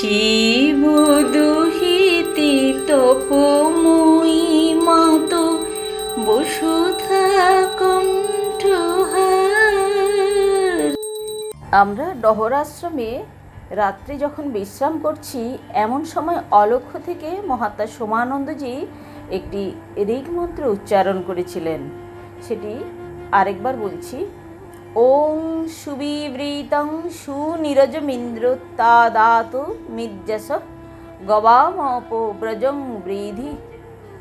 শিব দুহিতে তপময়ী মাত, বসুধা কণ্ঠহার আমরা ডহর আশ্রমে রাত্রি যখন বিশ্রাম করছি, এমন সময় অলক্ষ্য থেকে মহাত্মা সোমানন্দজি একটি ঋগ মন্ত্র উচ্চারণ করেছিলেন। সেটি আরেকবার বলছি। ওং সুবিবৃতং সুনিরজমিন্দ্র তাদাত মিজ্জস গবামপ ব্রজং বৃধি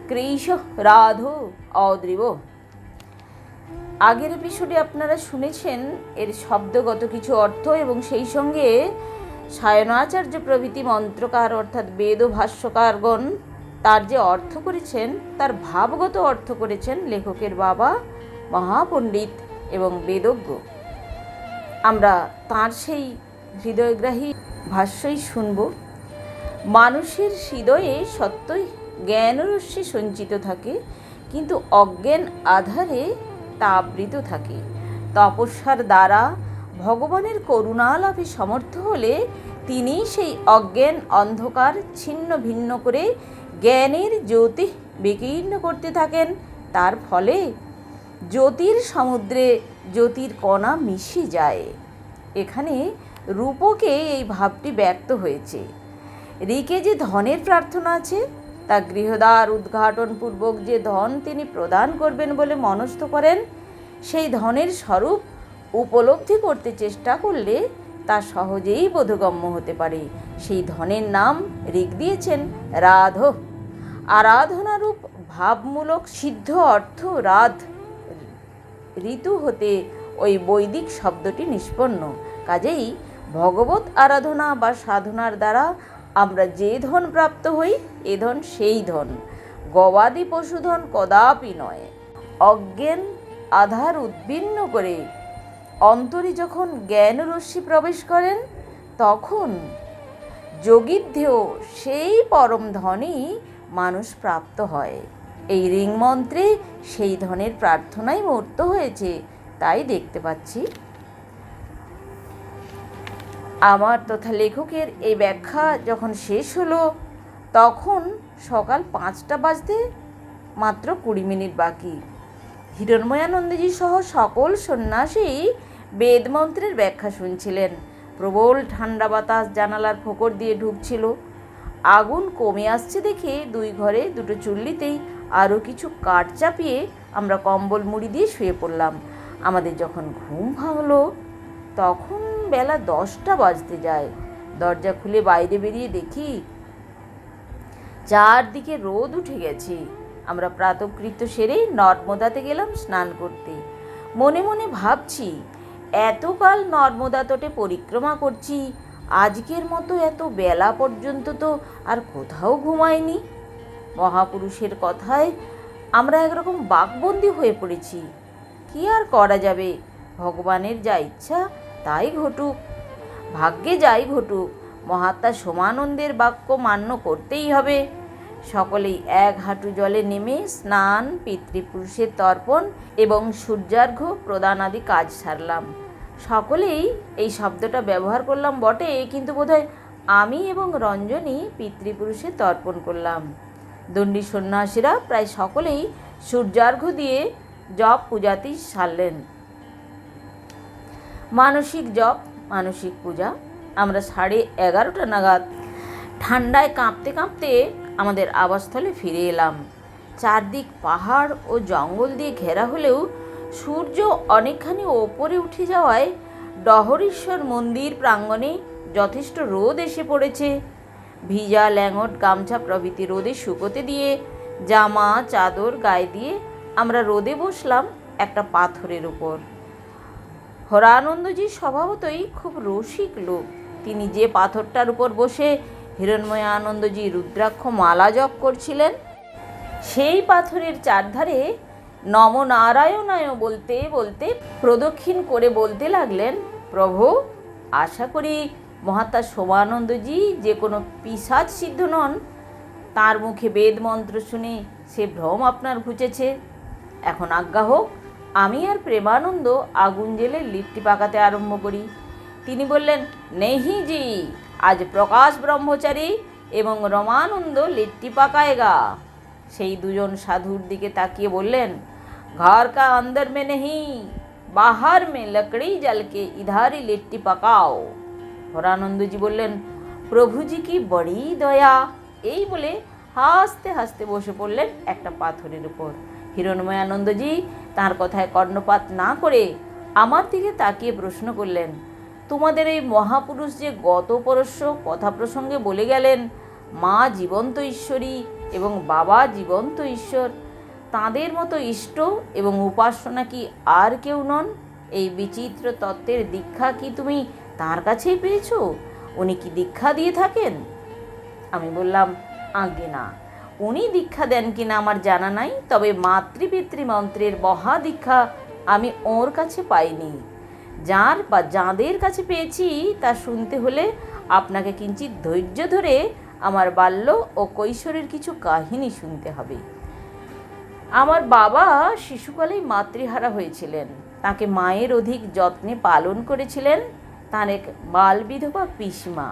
কৃষ রাধো অদ্রিব। আগের এপিসোডে আপনারা শুনেছেন এর শব্দগত কিছু অর্থ এবং সেই সঙ্গে সায়নাচার্য প্রভৃতি মন্ত্রকার অর্থাৎ বেদ ভাষ্যকারগণ তার যে অর্থ করেছেন, তার ভাবগত অর্থ করেছেন লেখকের বাবা মহাপণ্ডিত এবং বেদজ্ঞ। আমরা তার সেই হৃদয়গ্রাহী ভাষ্যই শুনব, মানুষের হৃদয়ে সত্যই জ্ঞানরশ্মি সঞ্চিত থাকে, কিন্তু অজ্ঞান আধারে তা আবৃত থাকে। তপস্যার দ্বারা ভগবানের করুণা লাভে সমর্থ হলে তিনি সেই অজ্ঞান অন্ধকার ছিন্ন ভিন্ন করে জ্ঞানের জ্যোতি বিকীর্ণ করতে থাকেন। তার ফলে জ্যোতির সমুদ্রে জ্যোতির কণা মিশে যায়। এখানে রূপকে এই ভাবটি ব্যক্ত হয়েছে। রিকে যে ধনের প্রার্থনা আছে, তা গৃহদ্বার উদ্ঘাটন পূর্বক যে ধন তিনি প্রদান করবেন বলে মনস্থ করেন, সেই ধনের স্বরূপ উপলব্ধি করতে চেষ্টা করলে তা সহজেই বোধগম্য হতে পারে। সেই ধনের নাম ঋক দিয়েছেন রাধ। আরাধনারূপ ভাবমূলক সিদ্ধ অর্থ রাধ। ঋতু হতে ওই বৈদিক শব্দটি নিষ্পন্ন। কাজেই ভগবত আরাধনা বা সাধনার দ্বারা আমরা যে ধন প্রাপ্ত হই, এ ধন সেই ধন। গবাদি পশুধন কদাপি নয়। অজ্ঞান আধার উদ্বিন্ন করে অন্তরে যখন জ্ঞানরশ্মি প্রবেশ করেন, তখন যোগীধ্যেও সেই পরম ধনই মানুষ প্রাপ্ত হয়। এই রিং মন্ত্রে সেই ধনের প্রার্থনাই মূর্ত হয়েছে, তাই দেখতে পাচ্ছি। আমার তথা লেখকের এই ব্যাখ্যা যখন শেষ হলো, তখন সকাল পাঁচটা বাজতে মাত্র কুড়ি মিনিট বাকি। হিরণময়ানন্দজি সহ সকল সন্ন্যাসী বেদমন্ত্রের ব্যাখ্যা শুনছিলেন। প্রবল ঠান্ডা বাতাস জানালার ফোকর দিয়ে ঢুকছিল। আগুন কমে আসছে দেখে দুই ঘরে দুটো চুল্লিতেই আরও কিছু কাঠ চাপিয়ে আমরা কম্বল মুড়ি দিয়ে শুয়ে পড়লাম। আমাদের যখন ঘুম ভাঙলো, তখন বেলা দশটা বাজতে যায়। দরজা খুলে বাইরে বেরিয়ে দেখি, চারদিকে রোদ উঠে গেছে। আমরা প্রাতকৃত্য সেরে নর্মদাতে গেলাম স্নান করতে। মনে মনে ভাবছি, এতকাল নর্মদা তটে পরিক্রমা করছি, আজকের মতো এত বেলা পর্যন্ত তো আর কোথাও ঘুমায়নি মহাপুরুষের কথায় আমরা একরকম বাকবন্দি হয়ে পড়েছি। কি আর করা যাবে? ভগবানের যা ইচ্ছা তাই ঘটুক। ভাগ্যে যাই ঘটুক, মহাত্মা সমানন্দের বাক্য মান্য করতেই হবে। সকলেই এক হাঁটু জলে নেমে স্নান, পিতৃপুরুষের তর্পণ এবং সূর্যার্ঘ্য প্রদান আদি কাজ সারলাম। সকলেই এই শব্দটা ব্যবহার করলাম বটে, কিন্তু বোধহয় আমি এবং রঞ্জনী পিতৃপুরুষে তর্পণ করলাম। দণ্ডী সন্ন্যাসীরা প্রায় সকলেই সূর্যার্ঘ্য দিয়ে জপ পূজাতেই সারলেন। মানসিক জপ, মানসিক পূজা, আমরা সাড়ে এগারোটা নাগাদ ঠান্ডায় কাঁপতে কাঁপতে আমাদের আবাসস্থলে ফিরে এলাম। চারদিক পাহাড় ও জঙ্গল দিয়ে ঘেরা হলেও সূর্য অনেকখানি ওপরে উঠে যাওয়ায় ডহরেশ্বর মন্দির প্রাঙ্গণে যথেষ্ট রোদ এসে পড়েছে। ভিজা ল্যাঙট, গামছা প্রভৃতি রোদে শুকোতে দিয়ে, জামা, চাদর, গায়ে দিয়ে আমরা রোদে বসলাম একটা পাথরের উপর। হরানন্দজি স্বভাবতই খুব রসিক লোক। তিনি যে পাথরটার উপর বসে হিরণময় আনন্দজি রুদ্রাক্ষ মালা জপ করছিলেন, সেই পাথরের চারধারে নম নারায়ণায় বলতে বলতে প্রদক্ষিণ করে বলতে লাগলেন, প্রভু, আশা করি মহাত্মা শোভানন্দজি যে কোনো পিসাজ সিদ্ধ নন, তার মুখে বেদ মন্ত্র শুনে সে ভ্রম আপনার ঘুচেছে। এখন আজ্ঞা হোক, আমি আর প্রেমানন্দ আগুন জেলে লিফটি পাকাতে আরম্ভ করি। তিনি বললেন, নেহি জি, আজ প্রকাশ ব্রহ্মচারী এবং রমানন্দ লিট্টি পাকায়গা সেই দুজন সাধুর দিকে তাকিয়ে বললেন, ঘর কা অন্দর মে নেহি, বাহার মে লকড়ি জলকে ইধারি লিট্টি পাকাও। হরানন্দজি বললেন, প্রভুজি কি বড়ি দয়া? এই বলে হাসতে হাসতে বসে পড়লেন একটা পাথরের উপর। হিরণময়ানন্দজি তার কথায় কর্ণপাত না করে আমার দিকে তাকিয়ে প্রশ্ন করলেন, তোমাদের এই মহাপুরুষ যে গত পরশ্ব কথা প্রসঙ্গে বলে গেলেন, মা জীবন্ত ঈশ্বরী এবং বাবা জীবন্ত ঈশ্বর, তাঁদের মতো ইষ্ট এবং উপাসনা কি আর কেউ নন? এই বিচিত্র তত্ত্বের দীক্ষা কি তুমি তার কাছেই পেয়েছ? উনি কি দীক্ষা দিয়ে থাকেন? আমি বললাম, আগে না। উনি দীক্ষা দেন কিনা আমার জানা নাই, তবে মাতৃপিতৃ মন্ত্রের মহা দীক্ষা আমি ওর কাছে পাইনি। যার বা যাঁদের কাছে পেয়েছি, তা শুনতে হলে আপনাকে কিঞ্চিত ধৈর্য ধরে আমার বাল্য ও কৈশোরের কিছু কাহিনী শুনতে হবে। আমার বাবা শিশুকালেই মাতৃহারা হয়েছিলেন। তাকে মায়ের অধিক যত্নে পালন করেছিলেন। তার এক বাল বিধবা পিসমা।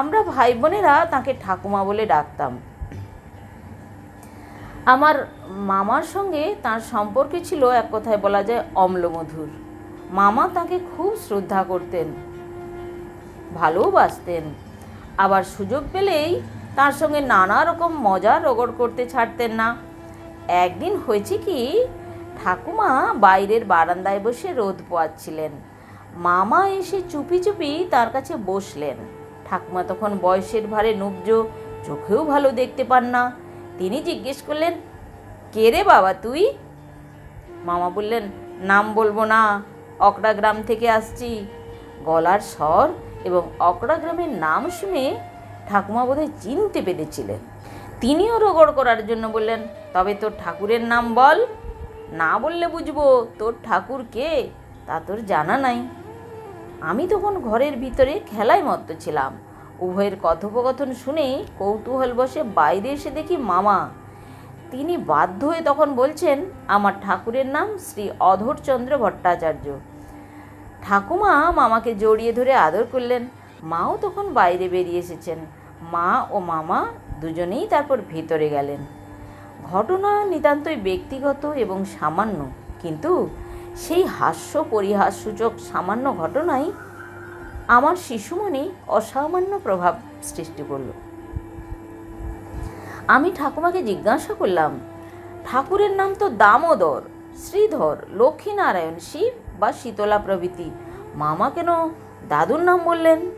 আমরা ভাই বোনেরা তাঁকে ঠাকুমা বলে ডাকতাম। আমার মামার সঙ্গে তার সম্পর্কে ছিল এক কথায় বলা যায় অম্লমধুর। মামা তাকে খুব শ্রদ্ধা করতেন, ভালোবাসতেন। আবার সুযোগ পেলেই তার সঙ্গে নানা রকম মজা রগড় করতে ছাড়তেন না। একদিন হয়েছে কি, ঠাকুমা বাইরের বারান্দায় বসে রোদ পোয়াচ্ছিলেন। মামা এসে চুপি চুপি তার কাছে বসলেন। ঠাকুমা তখন বয়সের ভারে নুব্জ চোখেও ভালো দেখতে পান না। তিনি জিজ্ঞেস করলেন, কে রে বাবা তুই? মামা বললেন, নাম বলব না, অকড়া গ্রাম থেকে আসছি। গলার স্বর এবং অকড়া গ্রামের নাম শুনে ঠাকুমা বোধহয় চিনতে পেরেছিলেন। তিনিও রোগড় করার জন্য বললেন, তবে তোর ঠাকুরের নাম বল। না বললে বুঝব তোর ঠাকুর কে? তা তোর জানা নাই। আমি তখন ঘরের ভিতরে খেলায় মত্ত ছিলাম। উভয়ের কথোপকথন শুনে কৌতূহল বসে বাইরে এসে দেখি মামা। তিনি বাধ্য হয়ে তখন বলছেন, আমার ঠাকুরের নাম শ্রী অধরচন্দ্র ভট্টাচার্য। ঠাকুমা মামাকে জড়িয়ে ধরে আদর করলেন। মাও তখন বাইরে বেরিয়ে এসেছেন। মা ও মামা দুজনেই তারপর ভেতরে গেলেন। ঘটনা নিতান্তই ব্যক্তিগত এবং সামান্য। কিন্তু সেই হাস্য পরিহাসসূচক সামান্য ঘটনাই আমার শিশু মনে অসামান্য প্রভাব সৃষ্টি করল। আমি ঠাকুমাকে জিজ্ঞাসা করলাম, ঠাকুরের নাম তো দামোদর, শ্রীধর, লক্ষ্মীনারায়ণ, শিব বা শীতলা প্রভৃতি। মামা কেন দাদুর নাম বললেন?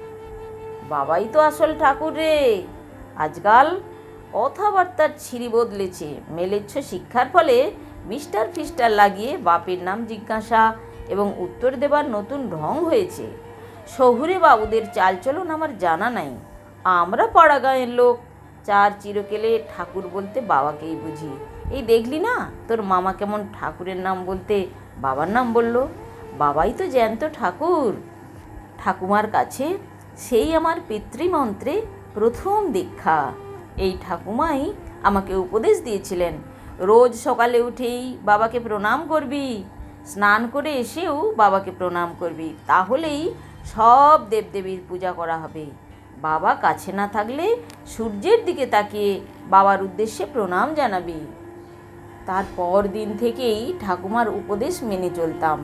বাবাই তো আসল ঠাকুর রে। আজকাল কথাবার্তার ছিঁড়ি বদলেছে। মেলেচ্ছ শিক্ষার ফলে মিস্টার ফিস্টার লাগিয়ে বাপের নাম জিজ্ঞাসা এবং উত্তর দেবার নতুন ঢং হয়েছে। শহুরে বাবুদের চালচলন আমার জানা নাই। আমরা পাড়া গাঁয়ের লোক। চার চিরকেলে ঠাকুর বলতে বাবাকেই বুঝি। এই দেখলি না? তোর মামা কেমন ঠাকুরের নাম বলতে বাবার নাম বলল? বাবাই তো জ্যান্ত ঠাকুর। ঠাকুমার কাছে সেই আমার পিতৃমন্ত্রে প্রথম দীক্ষা। এই ঠাকুমাই আমাকে উপদেশ দিয়েছিলেন। রোজ সকালে উঠেই বাবাকে প্রণাম করবি, স্নান করে এসেও বাবাকে প্রণাম করবি, তাহলেই সব দেবদেবীর পূজা করা হবে। বাবা কাছে না থাকলে সূর্যের দিকে তাকিয়ে বাবার উদ্দেশ্যে প্রণাম জানাবি। তারপর দিন থেকেই ঠাকুমার উপদেশ মেনে চলতাম।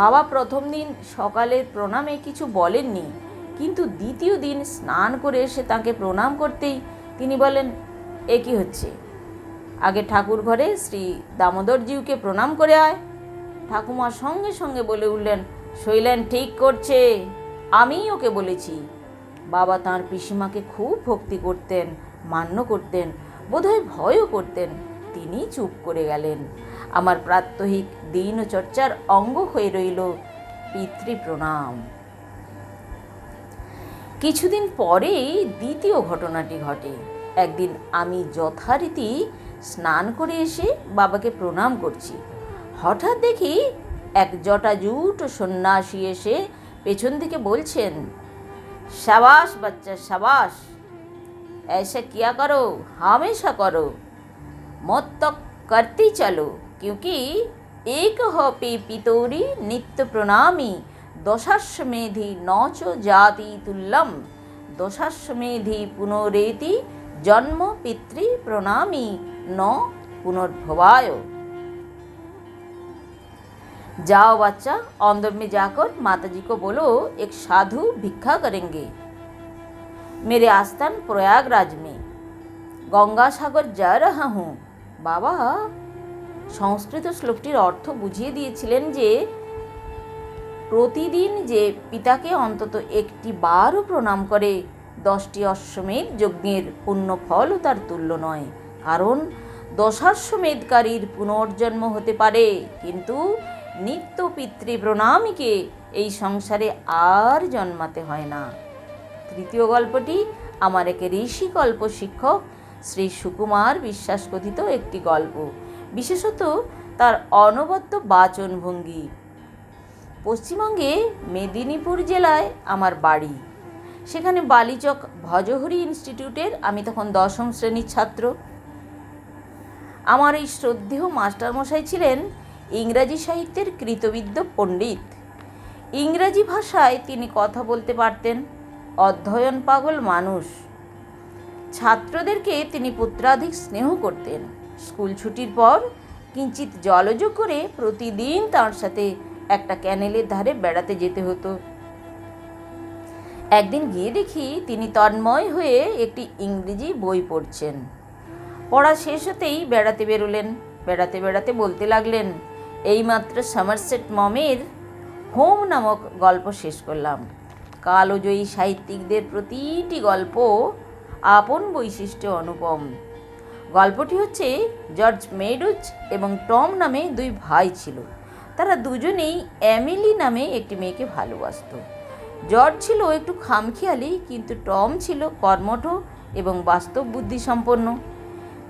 বাবা প্রথম দিন সকালের প্রণামে কিছু বলেননি, কিন্তু দ্বিতীয় দিন স্নান করে এসে তাকে প্রণাম করতেই তিনি বলেন, এ কি হচ্ছে? আগে ঠাকুর ঘরে শ্রী দামোদরজিউকে প্রণাম করে আয়। ঠাকুমা সঙ্গে সঙ্গে বলে উঠলেন, শৈলেন, ঠিক করছে। আমিই ওকে বলেছি। বাবা তাঁর পিসিমাকে খুব ভক্তি করতেন, মান্য করতেন, বোধহয় ভয়ও করতেন। তিনি চুপ করে গেলেন। আমার প্রাত্যহিক দিনচর্চার অঙ্গ হয়ে রইল পিতৃ প্রণাম কিছুদিন পরেই দ্বিতীয় ঘটনাটি ঘটে। একদিন আমি যথারীতি স্নান করে এসে বাবাকে প্রণাম করছি হঠাৎ দেখি এক জটাজুট সন্ন্যাসী এসে পেছন দিকে বলছেন शाबाश बच्चा शाबाश ऐसा किया करो हमेशा करो मत तक करती चलो क्योंकि एक हो पे पितोरी नित्य प्रणामी दशाश्वमेधि नौच जाति तुल्लम দশাশ্বমেধি পুনরেতি জন্ম পিতৃ প্রণামী ন पुनर्भवाय जाओ बच्चा अंदर में जाकर माताजी को बोलो एक साधु भिक्षा करेंगे मेरे आस्थान प्रयागराज में গঙ্গা সাগর যা রাহা হুঁ বাবা সংস্কৃত শ্লোকটির অর্থ বুঝিয়ে দিয়েছিলেন যে প্রতিদিন যে পিতাকে অন্তত একটি বারও প্রণাম করে দশটি অশ্বমেধ যজ্ঞের পুণ্য ফলও তার তুল্য নয় কারণ দশাশ্বমেধকারীর পুনর্জন্ম হতে পারে। কিন্তু নিত্য পিতৃ প্রণামীকে এই সংসারে আর জন্মাতে হয় না। তৃতীয় গল্পটি আমার এক ঋষিকল্প শিক্ষক শ্রী সুকুমার বিশ্বাস কথিত একটি গল্প। বিশেষত তার অনবদ্য বাচনভঙ্গি। পশ্চিমবঙ্গে মেদিনীপুর জেলায় আমার বাড়ি। সেখানে বালিচক ভজহরি ইনস্টিটিউটের আমি তখন দশম শ্রেণির ছাত্র। আমার এই শ্রদ্ধেয় মাস্টারমশাই ছিলেন ইংরাজি সাহিত্যের কৃতবিদ্য পণ্ডিত। ইংরাজি ভাষায় তিনি কথা বলতে পারতেন, অধ্যয়ন পাগল মানুষ। ছাত্রদেরকে তিনি পুত্রাধিক স্নেহ করতেন। স্কুল ছুটির পর কিঞ্চিত জলযোগ করে প্রতিদিন তার সাথে একটা ক্যানেলের ধারে বেড়াতে যেতে হতো। একদিন গিয়ে দেখি তিনি তন্ময় হয়ে একটি ইংরেজি বই পড়ছেন। পড়া শেষ হতেই বেড়াতে বেরোলেন। বেড়াতে বেড়াতে বলতে লাগলেন, এইমাত্র সামারসেট মমের হোম নামক গল্প শেষ করলাম। কালোজয়ী সাহিত্যিকদের প্রতিটি গল্প আপন বৈশিষ্ট্য অনুপম। গল্পটি হচ্ছে জর্জ মেডুজ এবং টম নামে দুই ভাই ছিল। তারা দুজনেই অ্যামিলি নামে একটি মেয়েকে ভালোবাসত। জর্জ ছিল একটু খামখেয়ালি, কিন্তু টম ছিল কর্মঠ এবং বাস্তব বুদ্ধি সম্পন্ন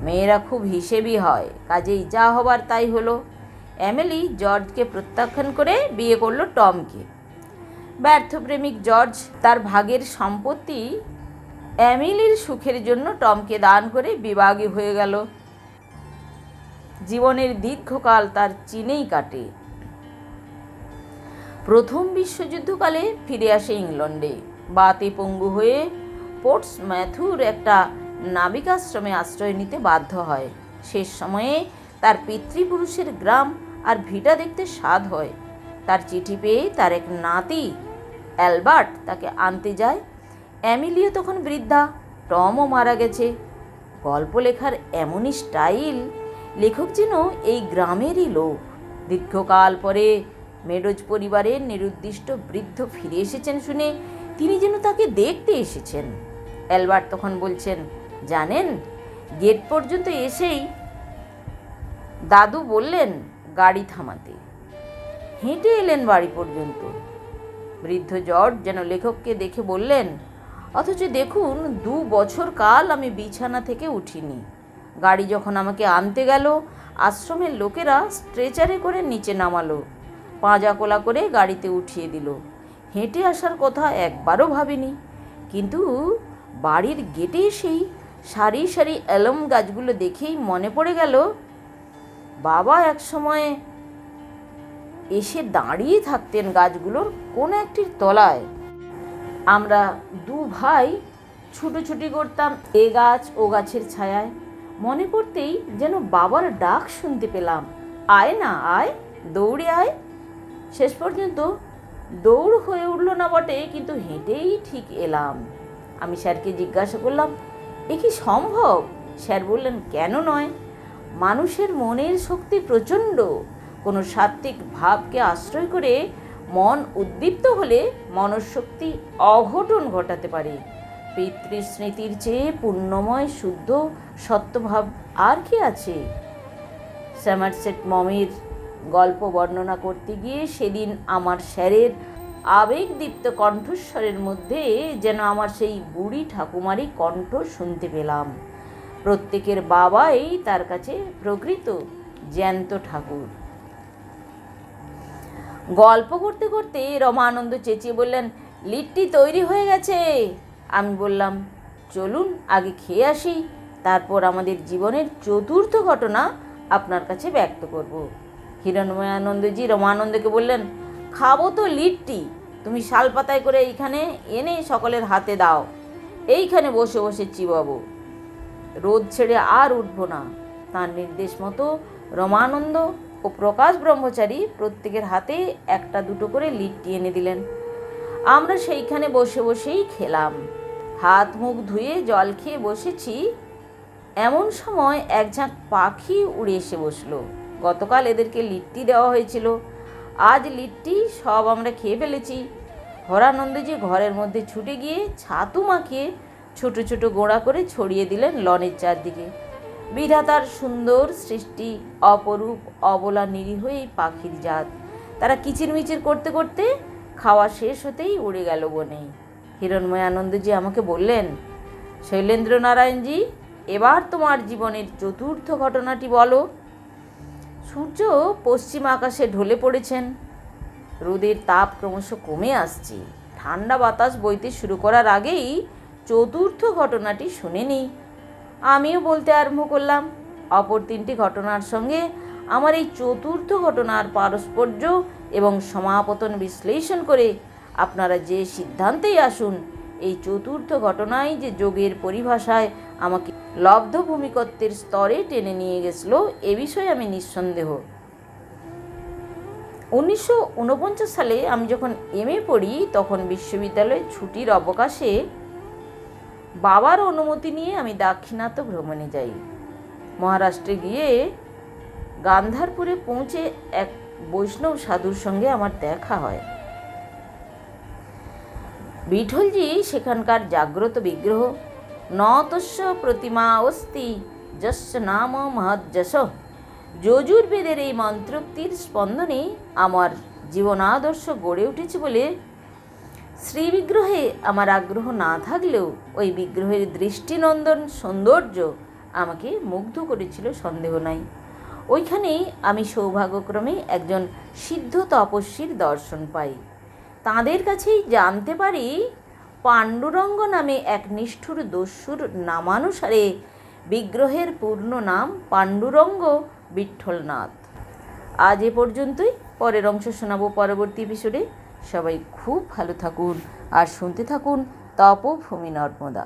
মেয়েরা খুব হিসেবি হয়, কাজেই যা হবার তাই হলো। অ্যামেলি জর্জকে প্রত্যাখ্যান করে বিয়ে করল টমকে। ব্যর্থপ্রেমিক জর্জ তার ভাগের সম্পত্তি অ্যামিলির সুখের জন্য টমকে দান করে বিবাগী হয়ে গেল। জীবনের দীর্ঘকাল তার চীনেই কাটে। প্রথম বিশ্বযুদ্ধকালে ফিরে আসে ইংল্যান্ডে বাতে পঙ্গু হয়ে পোর্টস ম্যাথুর একটা নাবিকাশ্রমে আশ্রয় নিতে বাধ্য হয়। শেষ সময়ে তার পিতৃপুরুষের গ্রাম আর ভিটা দেখতে স্বাদ হয়। তার চিঠি পেয়ে তার এক নাতি, অ্যালবার্ট, তাকে আনতে যায়। অ্যামিলিও তখন বৃদ্ধা, টমও মারা গেছে। গল্প লেখার এমনই স্টাইল, লেখক যেন এই গ্রামেরই লোক। দীর্ঘকাল পরে মেডোজ পরিবারের নিরুদ্দিষ্ট বৃদ্ধ ফিরে এসেছেন শুনে তিনি যেন তাকে দেখতে এসেছেন। অ্যালবার্ট তখন বলছেন জানেন? গেট পর্যন্ত এসেই দাদু বললেন, গাড়ি থামাতে। হেঁটে এলেন বাড়ি পর্যন্ত। বৃদ্ধ জর্জ যেন লেখককে দেখে বললেন, অথচ দেখুন, দু বছর কাল আমি বিছানা থেকে উঠিনি। গাড়ি যখন আমাকে আনতে গেল, আশ্রমের লোকেরা স্ট্রেচারে করে নিচে নামালো, পাঁজা কোলা করে গাড়িতে উঠিয়ে দিল। হেঁটে আসার কথা একবারও ভাবিনি। কিন্তু বাড়ির গেটে এসেই সারি সারি অ্যালম গাছগুলো দেখেই মনে পড়ে গেল, বাবা এক সময় এসে দাঁড়িয়ে থাকতেন গাছগুলোর কোনো একটির তলায়। আমরা দু ভাই ছুটোছুটি করতাম এ গাছ ও গাছের ছায়ায়। মনে করতেই যেন বাবার ডাক শুনতে পেলাম। আয় না, আয়, দৌড়ে আয়। শেষ পর্যন্ত দৌড় হয়ে উঠল না বটে, কিন্তু হেঁটেই ঠিক এলাম। আমি স্যারকে জিজ্ঞাসা করলাম এ কি সম্ভব? স্যার বললেন, কেন নয়? মানুষের মনের শক্তি প্রচণ্ড। কোনো সাত্ত্বিক ভাবকে আশ্রয় করে মন উদ্দীপ্ত হলে মনশক্তি অঘটন ঘটাতে পারে। পিতৃস্মৃতির চেয়ে পুণ্যময়, শুদ্ধ, সত্যভাব আর কি আছে? স্যামারসেট মমের গল্প বর্ণনা করতে গিয়ে সেদিন আমার স্যারের আবেগদীপ্ত কণ্ঠস্বরের মধ্যে যেন আমার সেই বুড়ি ঠাকুমারই কণ্ঠ শুনতে পেলাম। প্রত্যেকের বাবাই তার কাছে প্রকৃত জ্যান্ত ঠাকুর। গল্প করতে করতে রমানন্দ চেঁচিয়ে বললেন, লিট্টি তৈরি হয়ে গেছে। আমি বললাম, চলুন, আগে খেয়ে আসি, তারপর আমাদের জীবনের চতুর্থ ঘটনা আপনার কাছে ব্যক্ত করব। হিরণময়ানন্দজি রমানন্দকে বললেন খাব তো লিট্টি। তুমি শালপাতায় করে এইখানে এনে সকলের হাতে দাও। এইখানে বসে বসে চিবাবো। রোদ ছেড়ে আর উঠবো না। তার নির্দেশ মতো রমানন্দ ও প্রকাশ ব্রহ্মচারী প্রত্যেকের হাতে একটা দুটো করে লিট্টি এনে দিলেন। আমরা সেইখানে বসে বসেই খেলাম। হাত মুখ ধুয়ে জল খেয়ে বসেছি। এমন সময় এক ঝাঁক পাখি উড়ে এসে বসল। গতকাল এদেরকে লিট্টি দেওয়া হয়েছিল। আজ লিট্টি সব আমরা খেয়ে ফেলেছি। হরানন্দজি ঘরের মধ্যে ছুটে গিয়ে ছাতু মাখিয়ে ছোট ছোট গোড়া করে ছড়িয়ে দিলেন লনের চারদিকে। বিধাতার সুন্দর সৃষ্টি, অপরূপ অবলা নিরীহ এই পাখির জাত। তারা কিচিরমিচির করতে করতে খাওয়া শেষ হতেই উড়ে গেল বনে। হিরণময় আনন্দজি আমাকে বললেন শৈলেন্দ্র নারায়ণজি এবার তোমার জীবনের চতুর্থ ঘটনাটি বলো। সূর্য পশ্চিম আকাশে ঢলে পড়েছেন। রোদের তাপ ক্রমশ কমে আসছে। ঠান্ডা বাতাস বইতে শুরু করার আগেই চতুর্থ ঘটনাটি শুনে নিই আমিও বলতে আরম্ভ করলাম, অপর তিনটি ঘটনার সঙ্গে আমার এই চতুর্থ ঘটনার পারস্পর্য এবং সমাপতন বিশ্লেষণ করে আপনারা যে সিদ্ধান্তেই আসুন, এই চতুর্থ ঘটনাই যে যোগের পরিভাষায় আমাকে লব্ধ ভূমিকত্বের স্তরে টেনে নিয়ে গেছিল এ বিষয়ে আমি নিঃসন্দেহ। উনিশশো উনপঞ্চাশ সালে আমি যখন এম এ পড়ি, তখন বিশ্ববিদ্যালয়ে ছুটির অবকাশে বাবার অনুমতি নিয়ে আমি দাক্ষিণাত্য ভ্রমণে যাই। মহারাষ্ট্রে গিয়ে গান্ধারপুরে পৌঁছে এক বৈষ্ণব সাধুর সঙ্গে আমার দেখা হয়। বিঠলজি সেখানকার জাগ্রত বিগ্রহ নতস্য প্রতিমা অস্তি যস্য নাম মহজ্জস যজুর্বেদের এই মন্ত্রোক্তির স্পন্দনে আমার জীবনাদর্শ গড়ে উঠেছে বলে শ্রীবিগ্রহে আমার আগ্রহ না থাকলেও ওই বিগ্রহের দৃষ্টিনন্দন সৌন্দর্য আমাকে মুগ্ধ করেছিল, সন্দেহ নাই। ওইখানেই আমি সৌভাগ্যক্রমে একজন সিদ্ধ তপস্বীর দর্শন পাই। তাঁদের কাছেই জানতে পারি পাণ্ডুরঙ্গ নামে এক নিষ্ঠুর দস্যুর নামানুসারে বিগ্রহের পূর্ণ নাম পাণ্ডুরঙ্গ বিঠ্ঠলনাথ। আজ এ পর্যন্তই। পরের অংশ শোনাবো পরবর্তী এপিসোডে সবাই খুব ভালো থাকুন আর শুনতে থাকুন তপভূমি নর্মদা।